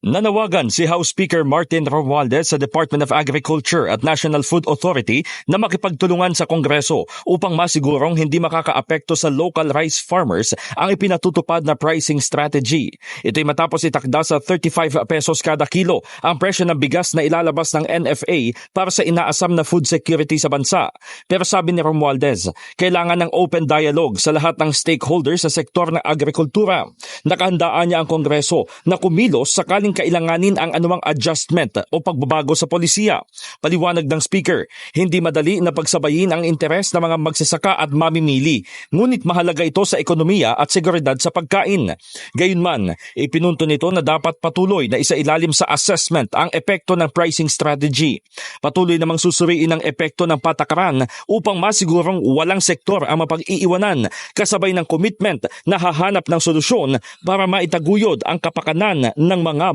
Nanawagan si House Speaker Martin Romualdez sa Department of Agriculture at National Food Authority na makipagtulungan sa Kongreso upang masigurong hindi makakaapekto sa local rice farmers ang ipinatutupad na pricing strategy. Ito'y matapos itakda sa 35 pesos kada kilo ang presyo ng bigas na ilalabas ng NFA para sa inaasam na food security sa bansa. Pero sabi ni Romualdez, kailangan ng open dialogue sa lahat ng stakeholders sa sektor ng agrikultura. Nakahandaan niya ang Kongreso na kumilos sakaling kailanganin ang anumang adjustment o pagbabago sa polisiya. Paliwanag ng speaker, hindi madali na pagsabayin ang interes ng mga magsasaka at mamimili, ngunit mahalaga ito sa ekonomiya at seguridad sa pagkain. Gayunman, ipinunto nito na dapat patuloy na isailalim sa assessment ang epekto ng pricing strategy. Patuloy namang susuriin ang epekto ng patakaran upang masigurong walang sektor ang mapag-iiwanan kasabay ng commitment na hahanap ng solusyon para maitaguyod ang kapakanan ng mga